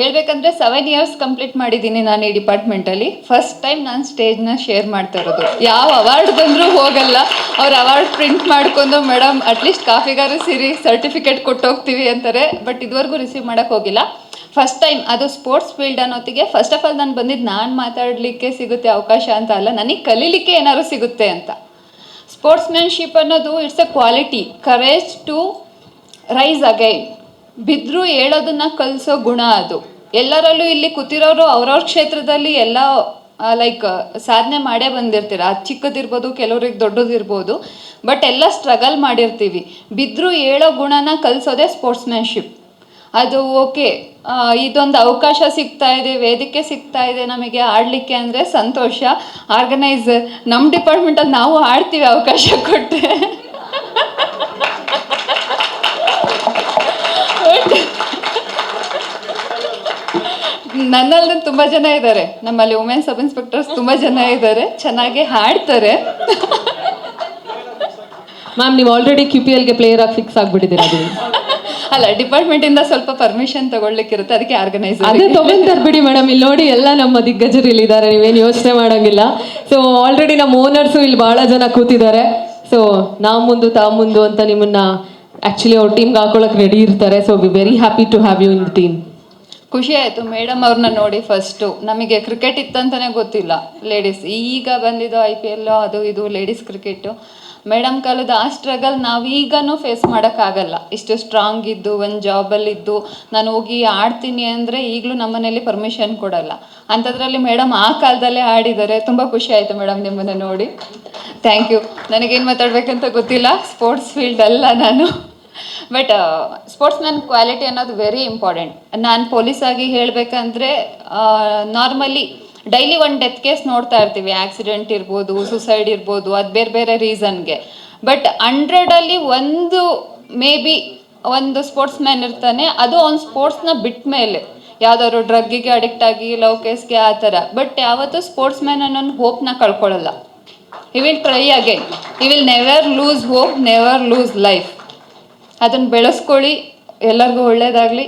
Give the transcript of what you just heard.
ಹೇಳ್ಬೇಕಂದ್ರೆ seven years complete ಮಾಡಿದ್ದೀನಿ ನಾನು ಈ ಡಿಪಾರ್ಟ್ಮೆಂಟಲ್ಲಿ ಫಸ್ಟ್ ಟೈಮ್ ನಾನು ಸ್ಟೇಜ್ನ ಶೇರ್ ಮಾಡ್ತಾ ಇರೋದು. ಯಾವ ಅವಾರ್ಡ್ ಬಂದರೂ ಹೋಗಲ್ಲ. ಅವ್ರು ಅವಾರ್ಡ್ ಪ್ರಿಂಟ್ ಮಾಡ್ಕೊಂಡು ಮೇಡಮ್ ಅಟ್ಲೀಸ್ಟ್ ಕಾಫಿಗಾರು ಸಿರಿ ಸರ್ಟಿಫಿಕೇಟ್ ಕೊಟ್ಟೋಗ್ತೀವಿ ಅಂತಾರೆ. ಬಟ್ ಇದುವರೆಗೂ ರಿಸೀವ್ ಮಾಡೋಕ್ಕೆ ಹೋಗಿಲ್ಲ. ಫಸ್ಟ್ ಟೈಮ್ ಅದು ಸ್ಪೋರ್ಟ್ಸ್ ಫೀಲ್ಡ್ ಅನ್ನೋತ್ತಿಗೆ ಫಸ್ಟ್ ಆಫ್ ಆಲ್ ನಾನು ಬಂದಿದ್ದು ನಾನು ಮಾತಾಡಲಿಕ್ಕೆ ಸಿಗುತ್ತೆ ಅವಕಾಶ ಅಂತ ಅಲ್ಲ. ನನಗೆ ಕಲೀಲಿಕ್ಕೆ ಏನಾದ್ರು ಸಿಗುತ್ತೆ ಅಂತ. ಸ್ಪೋರ್ಟ್ಸ್ಮ್ಯಾನ್ಶಿಪ್ ಅನ್ನೋದು it's a quality courage to rise again ಬಿದ್ದರೂ ಹೇಳೋದನ್ನ ಕಲಿಸೋ ಗುಣ ಅದು. ಎಲ್ಲರಲ್ಲೂ ಇಲ್ಲಿ ಕೂತಿರೋರು ಅವ್ರವ್ರ ಕ್ಷೇತ್ರದಲ್ಲಿ ಎಲ್ಲ ಲೈಕ್ ಸಾಧನೆ ಮಾಡೇ ಬಂದಿರ್ತೀರ. ಅದು ಚಿಕ್ಕದಿರ್ಬೋದು, ಕೆಲವ್ರಿಗೆ ದೊಡ್ಡದಿರ್ಬೋದು, ಬಟ್ ಎಲ್ಲ ಸ್ಟ್ರಗಲ್ ಮಾಡಿರ್ತೀವಿ. ಬಿದ್ದರೂ ಹೇಳೋ ಗುಣನ ಕಲಿಸೋದೇ ಸ್ಪೋರ್ಟ್ಸ್ಮ್ಯಾನ್ಶಿಪ್ ಅದು ಓಕೆ ಇದೊಂದು ಅವಕಾಶ ಸಿಗ್ತಾ ಇದೆ, ವೇದಿಕೆ ಸಿಗ್ತಾ ಇದೆ ನಮಗೆ ಆಡಲಿಕ್ಕೆ ಅಂದರೆ ಸಂತೋಷ. ಆರ್ಗನೈಸರ್ ನಮ್ಮ ಡಿಪಾರ್ಟ್ಮೆಂಟಲ್ಲಿ ನಾವು ಆಡ್ತೀವಿ ಅವಕಾಶ ಕೊಟ್ಟರೆ ನನ್ನಲ್ಲದೆ ತುಂಬಾ ಜನ ಇದ್ದಾರೆ ನಮ್ಮಲ್ಲಿ ವುಮೆನ್ ಸಬ್ ಇನ್ಸ್ಪೆಕ್ಟರ್ಸ್ ತುಂಬಾ ಜನ ಇದ್ದಾರೆ ಚೆನ್ನಾಗಿ ಹಾಡ್ತಾರೆ. ಮ್ಯಾಮ್ ನೀವು ಆಲ್ರೆಡಿ ಕ್ಯೂ ಪಿ ಎಲ್ಗೆ ಪ್ಲೇಯರ್ ಆಗಿ ಫಿಕ್ಸ್ ಆಗ್ಬಿಟ್ಟಿದ್ದೀರಾ ಅಲ್ಲ ಡಿಪಾರ್ಟ್ಮೆಂಟಿಂದ ಸ್ವಲ್ಪ ಪರ್ಮಿಷನ್ ತಗೊಳ್ಲಿಕ್ಕಿರುತ್ತೆ ಅದಕ್ಕೆ ಆರ್ಗನೈಸ್ ಅದೇ ತಗೊಂತಾರೆ ಬಿಡಿ ಮೇಡಮ್ ಇಲ್ಲಿ ನೋಡಿ ಎಲ್ಲ ನಮ್ಮ ದಿಗ್ಗಜರು ಇಲ್ಲಿದ್ದಾರೆ ನೀವೇನು ಯೋಚನೆ ಮಾಡೋಂಗಿಲ್ಲ. ಸೊ ಆಲ್ರೆಡಿ ನಮ್ಮ ಓನರ್ಸು ಇಲ್ಲಿ ಭಾಳ ಜನ ಕೂತಿದ್ದಾರೆ. ಸೊ ನಾ ಮುಂದು ತಾ ಮುಂದು ಅಂತ ನಿಮ್ಮನ್ನ ಆ್ಯಕ್ಚುಲಿ ಅವ್ರ ಟೀಮ್ಗೆ ಹಾಕೊಳಕ್ಕೆ ರೆಡಿ ಇರ್ತಾರೆ. So we very happy to have you in the team ಖುಷಿ ಮೇಡಮ್ ಅವ್ರನ್ನ ನೋಡಿ ಫಸ್ಟು ನಮಗೆ ಕ್ರಿಕೆಟ್ ಇತ್ತಂತಲೇ ಗೊತ್ತಿಲ್ಲ. ಲೇಡೀಸ್ ಈಗ ಬಂದಿದ್ದು ಐ ಪಿ ಎಲ್ಲು ಅದು ಇದು ಲೇಡೀಸ್ ಕ್ರಿಕೆಟು ಮೇಡಮ್ ಕಾಲದ ಆ ಸ್ಟ್ರಗಲ್ ನಾವು ಈಗನೂ ಫೇಸ್ ಮಾಡೋಕ್ಕಾಗಲ್ಲ. ಇಷ್ಟು ಸ್ಟ್ರಾಂಗ್ ಇದ್ದು, ಒಂದು ಜಾಬಲ್ಲಿದ್ದು ನಾನು ಹೋಗಿ ಆಡ್ತೀನಿ ಅಂದರೆ ಈಗಲೂ ನಮ್ಮನೇಲಿ ಪರ್ಮಿಷನ್ ಕೊಡಲ್ಲ. ಅಂಥದ್ರಲ್ಲಿ ಮೇಡಮ್ ಆ ಕಾಲದಲ್ಲೇ ಆಡಿದ್ದಾರೆ. ತುಂಬ ಖುಷಿ ಆಯಿತು ಮೇಡಮ್ ನಿಮ್ಮನ್ನು ನೋಡಿ. ಥ್ಯಾಂಕ್ ಯು ನನಗೇನು ಮಾತಾಡಬೇಕಂತ ಗೊತ್ತಿಲ್ಲ. ಸ್ಪೋರ್ಟ್ಸ್ ಫೀಲ್ಡ್ ಅಲ್ಲ ನಾನು. ಬಟ್ ಸ್ಪೋರ್ಟ್ಸ್ ಮ್ಯಾನ್ ಕ್ವಾಲಿಟಿ ಅನ್ನೋದು ವೆರಿ ಇಂಪಾರ್ಟೆಂಟ್ ನಾನು ಪೊಲೀಸ್ ಆಗಿ ಹೇಳಬೇಕಂದ್ರೆ ನಾರ್ಮಲಿ ಡೈಲಿ ಒಂದು ಡೆತ್ ಕೇಸ್ ನೋಡ್ತಾ ಇರ್ತೀವಿ. ಆಕ್ಸಿಡೆಂಟ್ ಇರ್ಬೋದು ಸುಸೈಡ್ ಇರ್ಬೋದು, ಅದು ಬೇರೆ ಬೇರೆ ರೀಸನ್ಗೆ ಬಟ್ ಹಂಡ್ರೆಡಲ್ಲಿ ಒಂದು ಮೇ ಬಿ ಒಂದು ಸ್ಪೋರ್ಟ್ಸ್ ಮ್ಯಾನ್ ಇರ್ತಾನೆ, ಅದು ಅವ್ನು ಸ್ಪೋರ್ಟ್ಸ್ನ ಬಿಟ್ಟ ಮೇಲೆ. ಯಾವ್ದಾದ್ರು ಡ್ರಗ್ಗಿಗೆ ಅಡಿಕ್ಟ್ ಆಗಿ ಲವ್ ಕೇಸ್ಗೆ ಆ ಥರ. ಬಟ್ ಯಾವತ್ತೂ ಸ್ಪೋರ್ಟ್ಸ್ ಮ್ಯಾನ್ ಅನ್ನೋ ಹೋಪ್ನ ಕಳ್ಕೊಳ್ಳಲ್ಲ. We will try again we will never lose hope never lose life ಅದನ್ನು ಬೆಳೆಸ್ಕೊಳ್ಳಿ. ಎಲ್ಲರಿಗೂ ಒಳ್ಳೇದಾಗಲಿ.